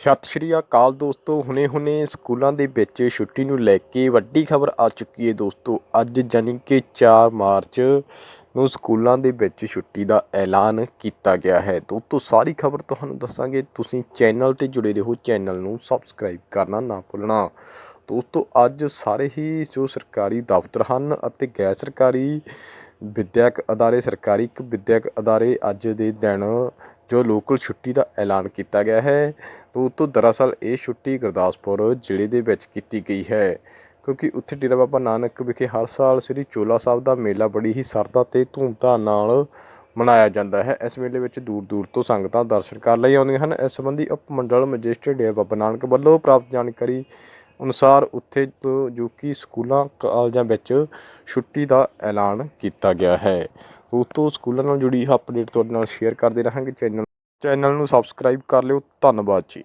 ਸਤਿ ਸ਼੍ਰੀ ਅਕਾਲ ਦੋਸਤੋ, ਹੁਣੇ-ਹੁਣੇ ਸਕੂਲਾਂ ਦੇ ਵਿੱਚ ਛੁੱਟੀ ਨੂੰ ਲੈ ਕੇ ਵੱਡੀ ਖਬਰ ਆ ਚੁੱਕੀ ਹੈ ਦੋਸਤੋ। ਅੱਜ ਜਾਣੀ ਕਿ 4 ਮਾਰਚ ਨੂੰ ਸਕੂਲਾਂ ਦੇ ਵਿੱਚ ਛੁੱਟੀ ਦਾ ਐਲਾਨ ਕੀਤਾ ਗਿਆ ਹੈ। ਦੋਸਤੋ, ਸਾਰੀ ਖਬਰ ਤੁਹਾਨੂੰ ਦੱਸਾਂਗੇ। ਤੁਸੀਂ ਚੈਨਲ ਤੇ ਜੁੜੇ ਰਹੋ, ਚੈਨਲ ਨੂੰ ਸਬਸਕ੍ਰਾਈਬ ਕਰਨਾ ਨਾ ਭੁੱਲਣਾ। ਦੋਸਤੋ, ਅੱਜ ਸਾਰੇ ਹੀ ਜੋ ਸਰਕਾਰੀ ਦਫ਼ਤਰ ਹਨ ਅਤੇ ਗੈਰ ਸਰਕਾਰੀ ਵਿਦਿਅਕ ਅਦਾਰੇ, ਸਰਕਾਰੀ ਇੱਕ ਵਿਦਿਅਕ ਅਦਾਰੇ ਅੱਜ ਦੇ ਦਿਨ ਜੋ ਲੋਕਲ ਛੁੱਟੀ ਦਾ ਐਲਾਨ ਕੀਤਾ ਗਿਆ ਹੈ ਦੋਸਤੋ ਦਰਅਸਲ ਇਹ ਛੁੱਟੀ ਗੁਰਦਾਸਪੁਰ ਜ਼ਿਲ੍ਹੇ ਦੇ ਵਿੱਚ ਕੀਤੀ ਗਈ ਹੈ। ਕਿਉਂਕਿ ਉੱਥੇ ਡੇਰਾ ਬਾਬਾ ਨਾਨਕ ਵਿਖੇ ਹਰ ਸਾਲ ਸ੍ਰੀ ਚੋਲਾ ਸਾਹਿਬ ਦਾ ਮੇਲਾ ਬੜੀ ਹੀ ਸਰਦਾ ਅਤੇ ਧੂਮਧਾਮ ਨਾਲ ਮਨਾਇਆ ਜਾਂਦਾ ਹੈ। ਇਸ ਮੇਲੇ ਵਿੱਚ ਦੂਰ ਦੂਰ ਤੋਂ ਸੰਗਤਾਂ ਦਰਸ਼ਨ ਕਰਨ ਲਈ ਆਉਂਦੀਆਂ ਹਨ। ਇਸ ਸੰਬੰਧੀ ਉਪ ਮੰਡਲ ਮੈਜਿਸਟਰੇਟ ਡੇਰਾ ਬਾਬਾ ਨਾਨਕ ਵੱਲੋਂ ਪ੍ਰਾਪਤ ਜਾਣਕਾਰੀ ਅਨੁਸਾਰ ਉੱਥੇ ਜੋ ਕਿ ਸਕੂਲਾਂ, ਕਾਲਜਾਂ ਵਿੱਚ ਛੁੱਟੀ ਦਾ ਐਲਾਨ ਕੀਤਾ ਗਿਆ ਹੈ। ਦੋਸਤੋ ਸਕੂਲਾਂ ਨਾਲ ਜੁੜੀ ਅਪਡੇਟ ਤੁਹਾਡੇ ਨਾਲ ਸ਼ੇਅਰ ਕਰਦੇ ਰਹਾਂਗੇ। ਚੈਨਲ ਚੈਨਲ ਨੂੰ ਸਬਸਕ੍ਰਾਈਬ ਕਰ ਲਿਓ। ਧੰਨਵਾਦ ਜੀ।